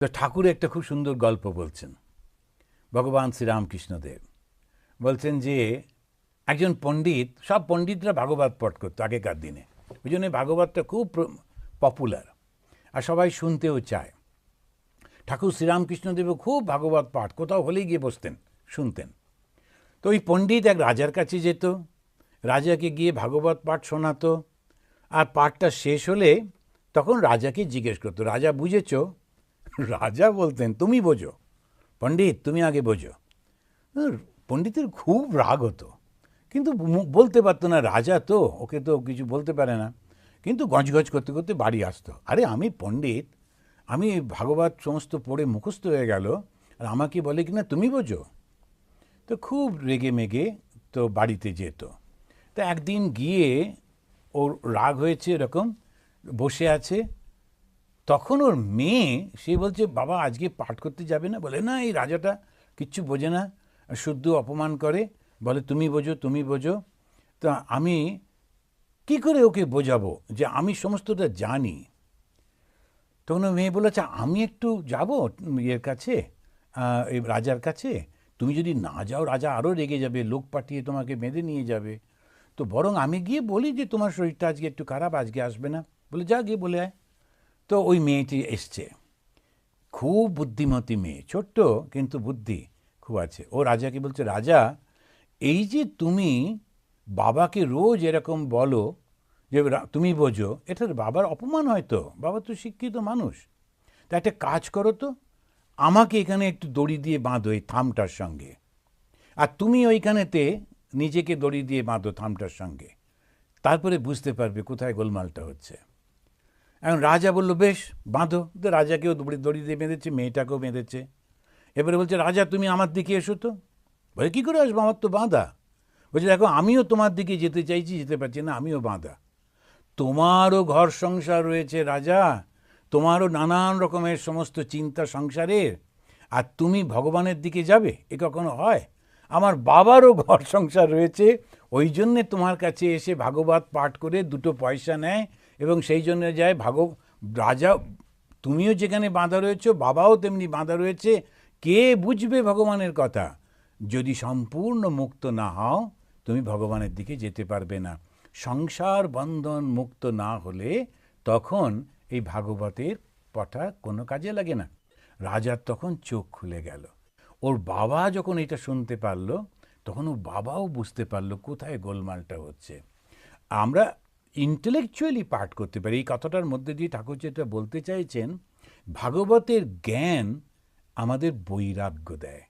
তো ঠাকুর একটা খুব সুন্দর গল্প বলছেন, ভগবান শ্রীরামকৃষ্ণদেব। বলছেন যে, একজন পণ্ডিত, সব পণ্ডিতরা ভাগবত পাঠ করতো আগেকার দিনে। ওই জন্য ভাগবতটা খুব পপুলার আর সবাই শুনতেও চায়। ঠাকুর শ্রীরামকৃষ্ণদেবও খুব ভাগবত পাঠ, কোথাও হলেই গিয়ে বসতেন, শুনতেন। তো ওই পণ্ডিত এক রাজার কাছে যেত। রাজাকে গিয়ে ভাগবত পাঠ শোনাতো। আর পাঠটা শেষ হলে তখন রাজাকে জিজ্ঞেস করতো, রাজা, বুঝেছ? রাজা বলতেন, তুমি বোঝো, পণ্ডিত, তুমি আগে বোঝো। পণ্ডিতের খুব রাগ হতো। কিন্তু বলতে পারতো না, রাজা তো, ওকে তো কিছু বলতে পারে না। কিন্তু গজগজ করতে করতে বাড়ি আসতো। আরে, আমি পণ্ডিত, আমি ভাগবত সমস্ত পড়ে মুখস্থ হয়ে গেল, আর আমাকে বলে কি না, তুমি বোঝো? তো খুব রেগে মেগে তো বাড়িতে যেত। তা একদিন গিয়ে ওর রাগ হয়েছে এরকম, বসে আছে তখন ওর মেয়ে, সে বলছে, বাবা, আজকে পাঠ করতে যাবে না? বলে, না, এই রাজাটা কিচ্ছু বোঝে না, শুদ্ধ অপমান করে। বলে, তুমি বোঝো তুমি বোঝো। তা আমি কি করে ওকে বোঝাবো যে আমি সমস্তটা জানি? তখন মেয়ে বলেছে আমি একটু যাব ইয়ের কাছে এই রাজার কাছে? তুমি যদি না যাও, রাজা আরও রেগে যাবে, লোক পাঠিয়ে তোমাকে বেঁধে নিয়ে যাবে। তো বরং আমি গিয়ে বলি যে তোমার শরীরটা আজকে একটু খারাপ, আজকে আসবে না। বলে, যা গিয়ে বলে আয়। তো ওই মেয়েটি এসছে। খুব বুদ্ধিমতী মেয়ে, ছোট্ট, কিন্তু বুদ্ধি খুব আছে। ও রাজাকে বলছে, রাজা, এই যে তুমি বাবাকে রোজ এরকম বলো যে তুমি বোঝো, এটা বাবার অপমান হয়তো। বাবা তো শিক্ষিত মানুষ। তা একটা কাজ করো তো, আমাকে এখানে একটু দড়ি দিয়ে বাঁধো এই থামটার সঙ্গে। আর তুমি ওইখানেতে নিজেকে দড়ি দিয়ে বাঁধো থামটার সঙ্গে। তারপরে বুঝতে পারবে কোথায় গোলমালটা হচ্ছে। এখন রাজা বলল, বেশ, বাঁধো। তো রাজাকেও দড়ি দড়ি দিয়ে বেঁধেছে, মেয়েটাকেও বেঁধেছে। এবারে বলছে, রাজা, তুমি আমার দিকে এসো তো। বলে, কী করে আসব? আমার তো বাঁধা। বলছে, দেখো, আমিও তোমার দিকে যেতে চাইছি, যেতে পারছি না, আমিও বাঁধা। তোমারও ঘর সংসার রয়েছে রাজা, তোমারও নানান রকমের সমস্ত চিন্তা সংসারের, আর তুমি ভগবানের দিকে যাবে? এ কখনো হয়? আমার বাবারও ঘর সংসার রয়েছে, ওই জন্যে তোমার কাছে এসে ভাগবত পাঠ করে দুটো পয়সা নেয় এবং সেই জন্য যায় ভাগ রাজা, তুমিও যেখানে বাঁধা রয়েছো, বাবাও তেমনি বাঁধা রয়েছে। কে বুঝবে ভগবানের কথা? যদি সম্পূর্ণ মুক্ত না হও, তুমি ভগবানের দিকে যেতে পারবে না। সংসার বন্ধন মুক্ত না হলে তখন এই ভাগবতের পঠা কোনো কাজে লাগে না। রাজার তখন চোখ খুলে গেল। ওর বাবা যখন এটা শুনতে পারল, তখন ওর বাবাও বুঝতে পারল কোথায় গোলমালটা হচ্ছে। আমরা ইন্টেলেকচুয়ালি পাঠ করতে পারি। এই কথাটার মধ্যে দিয়ে ঠাকুর যেটা বলতে চাইছেন, ভাগবতের জ্ঞান আমাদের বৈরাগ্য দেয়।